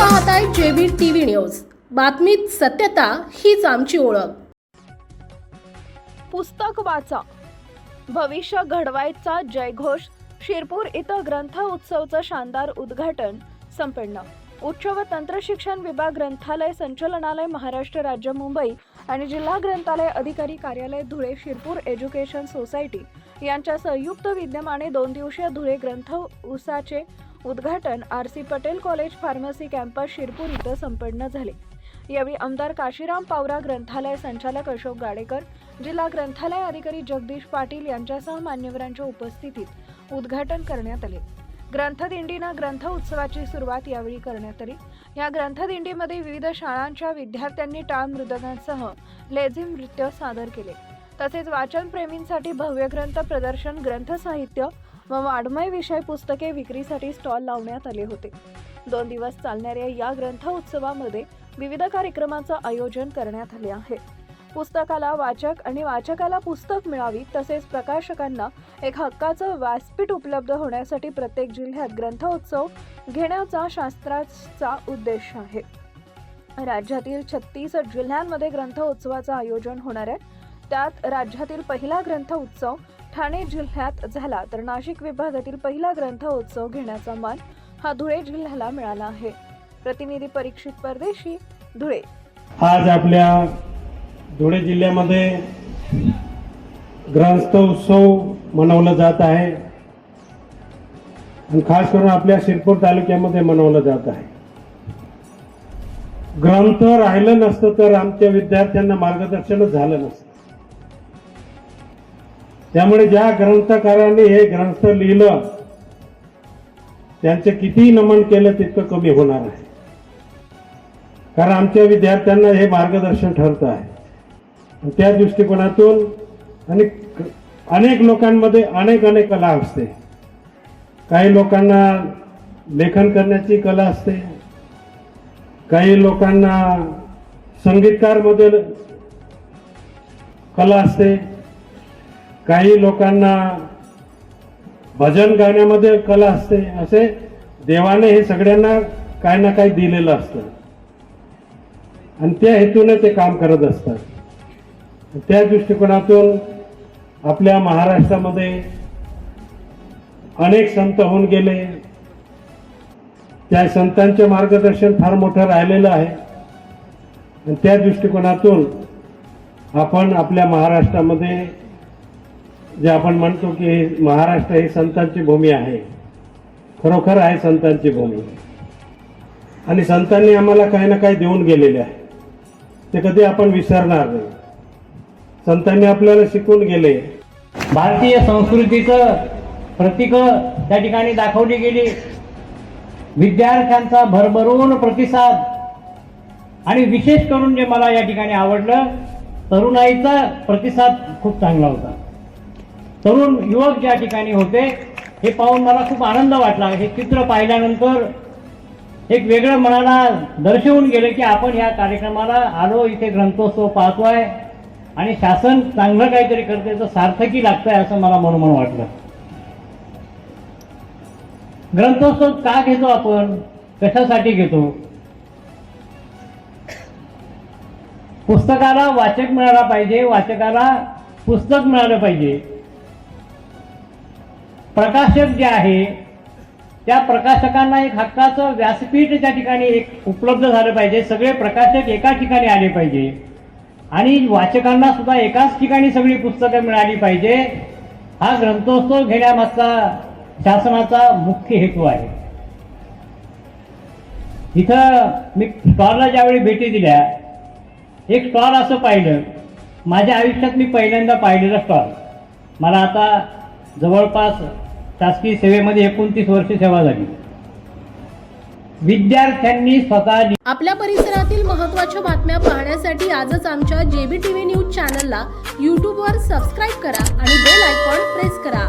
पाहताय JB TV news. बातमीत सत्यता हीच आमची ओळख. पुस्तक वाचा. भविष्य घडवायचा जयघोष शिरपूर इथं ग्रंथ उत्सवचं शानदार उद्घाटन संपन्न. उच्च व तंत्र शिक्षण विभाग ग्रंथालय संचालनालय महाराष्ट्र राज्य मुंबई आणि जिल्हा ग्रंथालय अधिकारी कार्यालय धुळे शिरपूर एज्युकेशन सोसायटी यांच्या संयुक्त विद्यमाने दोन दिवसीय धुळे ग्रंथ उसाचे उद्घाटन R C Patel college pharmacy campus Shirpur इथं संपन्न झाले. यावेळी आमदार काशीराम पावरा ग्रंथालय संचालक अशोक गाडेकर जिल्हा ग्रंथालय अधिकारी जगदीश पाटील यांच्यासह मान्यवरांच्या उपस्थितीत उद्घाटन करण्यात आले. ग्रंथदिंडीनं ग्रंथ उत्सवाची सुरुवात यावेळी करण्यात आली. या ग्रंथदिंडीमध्ये विविध शाळांच्या विद्यार्थ्यांनी टाळ मृदंगांसह लेझिम नृत्य सादर केले. तसेच वाचनप्रेमींसाठी भव्य ग्रंथ प्रदर्शन ग्रंथ साहित्य व वाड्मय विषय पुस्तके विक्रीसाठी स्टॉल लावण्यात आले होते. दोन दिवस चालणाऱ्या या ग्रंथ उत्सवामध्ये विविध कार्यक्रमाचं आयोजन करण्यात आले आहे. पुस्तकाला वाचक आणि वाचकाला पुस्तक मिळावी तसेच प्रकाशकांना एक हक्काचं व्यासपीठ उपलब्ध होण्यासाठी प्रत्येक जिल्ह्यात ग्रंथोत्सव घेण्याचा शास्त्राचा उद्देश आहे. राज्यातील छत्तीस जिल्ह्यांमध्ये ग्रंथोत्सवाचं आयोजन होणार आहे. त्यात राज्यातील पहिला ग्रंथ उत्सव ठाणे जिल्ह्यात झाला तर नाशिक विभागातील पहिला ग्रंथ उत्सव घेण्याचा मान हा धुळे जिल्ह्याला मिळाला आहे. प्रतिनिधी परीक्षित परदेशी धुळे. आज आपल्या धुळे जिल्ह्यामध्ये ग्रंथोत्सव मनवला जात आहे. आणि खास करून आपल्या शिरपूर तालुक्यामध्ये मनवलं जात आहे. ग्रंथ राहिलं नसतं तर आमच्या विद्यार्थ्यांना मार्गदर्शनच झालं नसतं. त्यामुळे ज्या ग्रंथकारांनी हे ग्रंथ लिहिलं त्यांचं कितीही नमन केलं तितकं कमी होणार आहे. कारण आमच्या विद्यार्थ्यांना हे मार्गदर्शन ठरतं आहे. त्या दृष्टिकोनातून आणि अनेक लोकांमध्ये अनेक अनेक कला असते. काही लोकांना लेखन करण्याची कला असते. काही लोकांना संगीतकारमध्ये कला असते. काही लोकांना भजन गाण्यामध्ये कला असते असे देवाने हे सगळ्यांना काही ना काही दिलेलं असतं. आणि त्या हेतूने ते काम करत असतात. त्या दृष्टिकोनातून आपल्या महाराष्ट्रामध्ये अनेक संत होऊन गेले. त्या संतांचे मार्गदर्शन फार मोठं राहिलेलं आहे. आणि त्या दृष्टिकोनातून आपण आपल्या महाराष्ट्रामध्ये जे आपण म्हणतो की महाराष्ट्र ही संतांची भूमी आहे. खरोखर आहे संतांची भूमी. आणि संतांनी आम्हाला काही ना काही देऊन गेलेले आहे. ते कधी आपण विसरणार नाही. संतांनी आपल्याला शिकून गेले. भारतीय संस्कृतीचं प्रतीक त्या ठिकाणी दाखवली गेली. विद्यार्थ्यांचा भरभरून प्रतिसाद. आणि विशेष करून जे मला या ठिकाणी आवडलं तरुणाईचा प्रतिसाद खूप चांगला होता. तरुण युवक ज्या ठिकाणी होते हे पाहून मला खूप आनंद वाटला. हे चित्र पाहिल्यानंतर एक वेगळं मनाला दर्शवून गेलं की आपण या कार्यक्रमाला आलो इथे ग्रंथोत्सव पाहतोय आणि शासन चांगलं काहीतरी करते तर सार्थकी लागतंय असं मला मनोमन वाटलं. ग्रंथोत्सव का घेतो आपण? कशासाठी घेतो? पुस्तकाला वाचक मिळाला पाहिजे वाचकाला पुस्तक मिळालं पाहिजे. प्रकाशक जे आहे त्या प्रकाशकांना एक हक्काचं व्यासपीठ त्या ठिकाणी एक उपलब्ध झालं पाहिजे सगळे प्रकाशक एका ठिकाणी आले पाहिजे. आणि वाचकांना सुद्धा एकाच ठिकाणी सगळी पुस्तकं मिळाली पाहिजे. हा ग्रंथोत्सव घेण्यामागचा शासनाचा मुख्य हेतू आहे. इथं मी स्टॉलला ज्यावेळी भेटी दिल्या एक स्टॉल असं पाहिलं. माझ्या आयुष्यात मी पहिल्यांदा पाहिलेला स्टॉल. मला आता जवळपास शासकीय सेवेमध्ये एकोणतीस वर्ष सेवा झाली. विद्यार्थ्यांनी स्वतः आपल्या परिसरातील महत्त्वाच्या बातम्या पाहण्यासाठी आजच आमच्या जेबी टीव्ही न्यूज चॅनलला यूट्यूबवर सबस्क्राईब करा आणि बेल आयकॉन प्रेस करा.